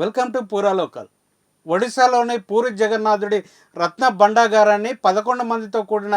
Welcome to పూరాలోకల్ ఒడిశాలోని పూరి జగన్నాథుడి రత్న భండాగారాన్ని పదకొండు మందితో కూడిన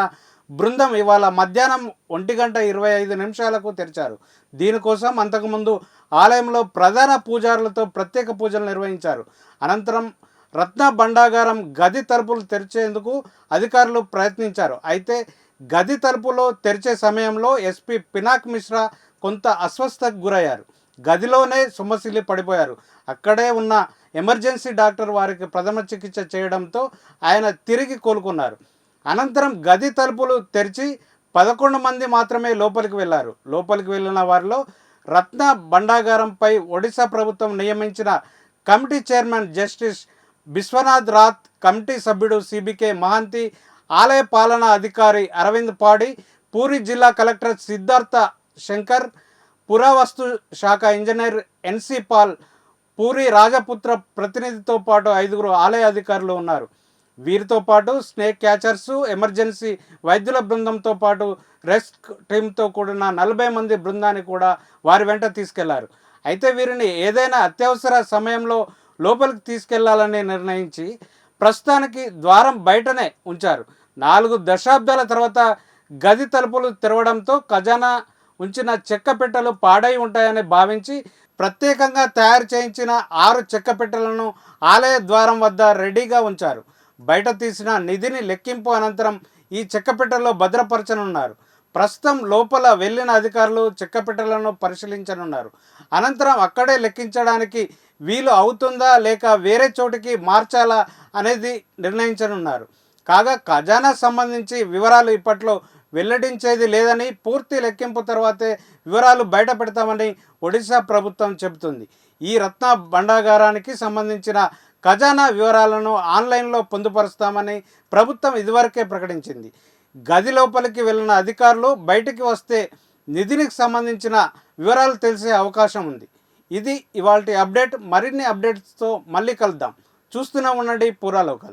బృందం ఇవాళ మధ్యాహ్నం ఒంటి గంట ఇరవై ఐదు నిమిషాలకు తెరిచారు. దీనికోసం అంతకుముందు ఆలయంలో ప్రధాన పూజారులతో ప్రత్యేక పూజలు నిర్వహించారు. అనంతరం రత్న భండాగారం గది తలుపులు తెరిచేందుకు అధికారులు ప్రయత్నించారు. అయితే గది తలుపులో తెరిచే సమయంలో ఎస్పీ పినాక్ మిశ్రా కొంత అస్వస్థకు గురయ్యారు. గదిలోనే సొమ్మసిల్లి పడిపోయారు. అక్కడే ఉన్న ఎమర్జెన్సీ డాక్టర్ వారికి ప్రథమ చికిత్స చేయడంతో ఆయన తిరిగి కోలుకున్నారు. అనంతరం గది తలుపులు తెరిచి పదకొండు మంది మాత్రమే లోపలికి వెళ్ళారు లోపలికి వెళ్ళిన వారిలో రత్న భండాగారంపై ఒడిశా ప్రభుత్వం నియమించిన committee chairman justice Vishwanath Rath committee సభ్యుడు సిబికే మహంతి ఆలయ పాలనా అధికారి అరవింద్ పాడి పూరి జిల్లా కలెక్టర్ సిద్ధార్థ శంకర్ పురావస్తు శాఖ engineer N C Paul Puri రాజపుత్ర ప్రతినిధితో పాటు ఐదుగురు ఆలయ అధికారులు ఉన్నారు. వీరితో పాటు స్నేక్ క్యాచర్స్ ఎమర్జెన్సీ వైద్యుల బృందంతో పాటు రెస్క్ టీంతో కూడిన నలభై మంది బృందాన్ని కూడా వారి వెంట తీసుకెళ్ళారు. అయితే వీరిని ఏదైనా అత్యవసర సమయంలో లోపలికి తీసుకెళ్ళాలని నిర్ణయించి ప్రస్తుతానికి ద్వారం బయటనే ఉంచారు. నాలుగు దశాబ్దాల తర్వాత గది తలుపులు తెరవడంతో ఖజానా ఉంచిన చెక్క పెట్టెలు పాడై ఉంటాయని భావించి ప్రత్యేకంగా తయారు చేయించిన ఆరు చెక్క పెట్టెలను ఆలయ ద్వారం వద్ద రెడీగా ఉంచారు. బయట తీసిన నిధిని లెక్కింపు అనంతరం ఈ చెక్క పెట్టెలో భద్రపరచనున్నారు. ప్రస్తుతం లోపల వెళ్ళిన అధికారులు చెక్క పెట్టెలను పరిశీలించనున్నారు. అనంతరం అక్కడే లెక్కించడానికి వీలు అవుతుందా లేక వేరే చోటికి మార్చాలా అనేది నిర్ణయించనున్నారు. కాగా ఖజానా సంబంధించి వివరాలు ఇప్పట్లో వెల్లడించేది లేదని పూర్తి లెక్కింపు తర్వాతే వివరాలు బయట పెడతామని ఒడిశా ప్రభుత్వం చెబుతుంది. ఈ రత్న భండాగారానికి సంబంధించిన ఖజానా వివరాలను ఆన్లైన్లో పొందుపరుస్తామని ప్రభుత్వం ఇదివరకే ప్రకటించింది. గది లోపలికి వెళ్ళిన అధికారులు బయటికి వస్తే నిధినికి సంబంధించిన వివరాలు తెలిసే అవకాశం ఉంది. ఇది ఇవాళ అప్డేట్. మరిన్ని అప్డేట్స్తో మళ్ళీ కలుద్దాం. చూస్తూనే ఉండండి పూరా లోకల్.